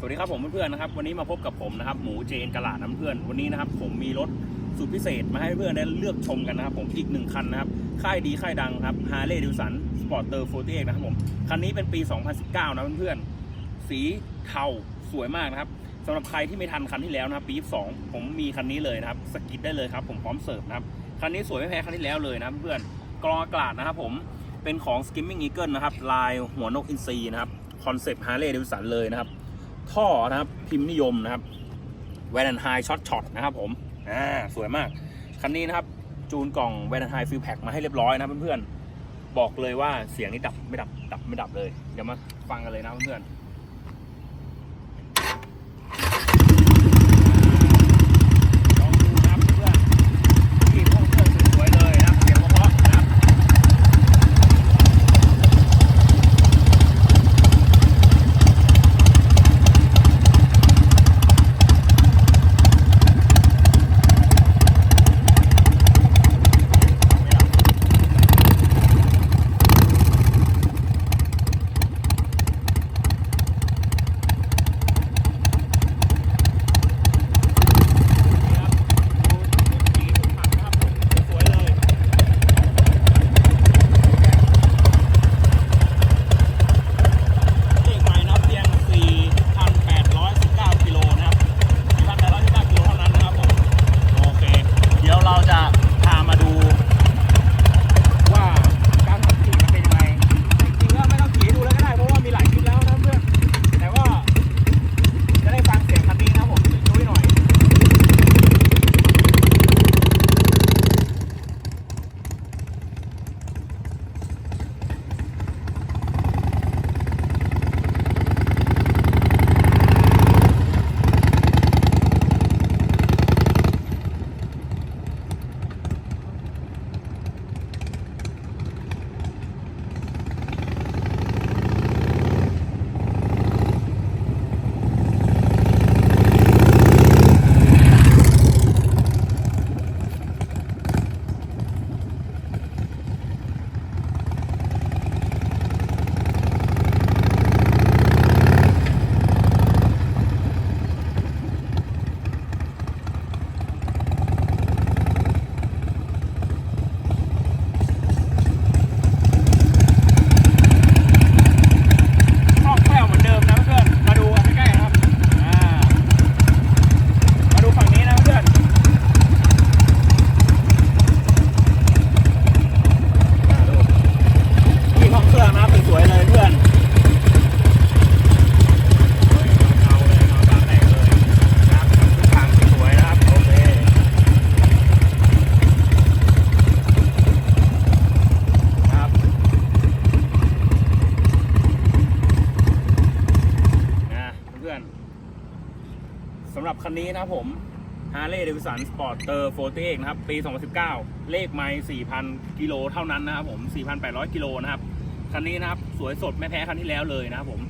สวัสดีครับผมเพื่อนๆนะครับวันนี้มาพบกับผมนะครับหมูเจนกะลาดน้ำเพื่อนวันนี้นะครับผมมีรถสุดพิเศษมาให้เพื่อนได้เลือกชมกันนะครับผมอีกหนึ่งคันนะครับค่ายดีค่ายดังครับฮาร์เลย์ดิวสันสปอร์ตเตอร์โฟร์นะครับผมคันนี้เป็นปี 2019 นะเพื่อนๆสีเทาสวยมากนะครับสำหรับใครที่ไม่ทันคันที่แล้วนะครับปี 2 ผมมีคันนี้เลยนะครับสกิดได้เลยครับผมพร้อมเสิร์ฟนะครับคันนี้สวยไม่แพ้คันที่แล้วเลยนะเพื่อนกรองอากาศนะครับผมเป็นของ Skimming Eagle นะครับลายหัวนกอินทรีนะครับคอนเซปต์ฮาร์เลย์ดิวสันเลยนะครับ ท่อนะครับ พิมพ์นิยมนะครับแวนไฮช็อตช็อตนะครับผมอ่าสวยมาก คันนี้นะครับ จูนกล่องแวนไฮฟิลแพ็กมาให้เรียบร้อยนะเพื่อนๆบอกเลยว่าเสียงนี้ดับไม่ดับดับไม่ดับเลย เดี๋ยวมาฟังกันเลยนะเพื่อนๆ คันนี้นะครับผม Harley Davidson Sporter 48นะครับ ปี 2019 เลขไมล์4,000 กิโลเท่านั้นนะครับผม 4,800 กิโลนะครับ คันนี้นะครับ สวยสดไม่แพ้คันที่แล้วเลยนะครับผม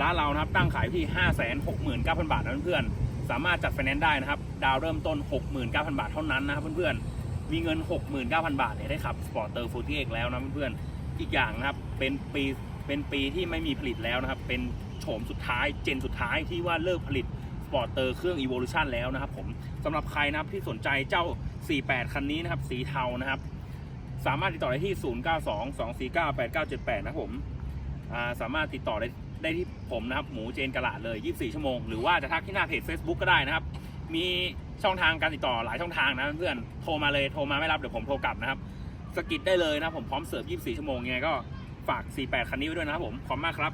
ร้านเรานะครับตั้งขายที่ 569,000 บาทนะเพื่อนๆ สามารถจัดไฟแนนซ์ได้นะครับ ดาวเริ่มต้น 69,000 บาทเท่านั้นนะครับเพื่อนๆ มีเงิน 69,000 บาทเนี่ยได้ขับ Sporter 48แล้วนะเพื่อนๆ อีกอย่างนะครับ เป็นปี เป็นปีที่ไม่มีผลิตแล้วนะครับ เป็นโฉมสุดท้าย เจนสุดท้ายที่ว่าเลิกผลิต ปอร์ตเตอร์เครื่อง Evolution แล้วนะครับผมสำหรับใครนะครับที่สนใจเจ้า 48 คันนี้นะครับ สีเทานะครับ สามารถติดต่อได้ที่ 0922498978 นะครับผมาสามารถติดต่อได้ได้ที่ผมนะครับ หมูเจนกระลาดเลย 24 ชั่วโมง หรือว่าจะทักที่หน้าเพจ Facebook ก็ได้นะครับ มีช่องทางการติดต่อหลายช่องทางนะเพื่อนโทรมาเลยโทรมาไม่รับเดี๋ยวผมโทรกลับนะครับสกิดได้เลยนะครับผมพร้อมเสิร์ฟ 24 ชั่วโมงยังไงก็ฝาก 48 คันนี้ไว้ด้วยนะครับผมขอบคุณมากครับ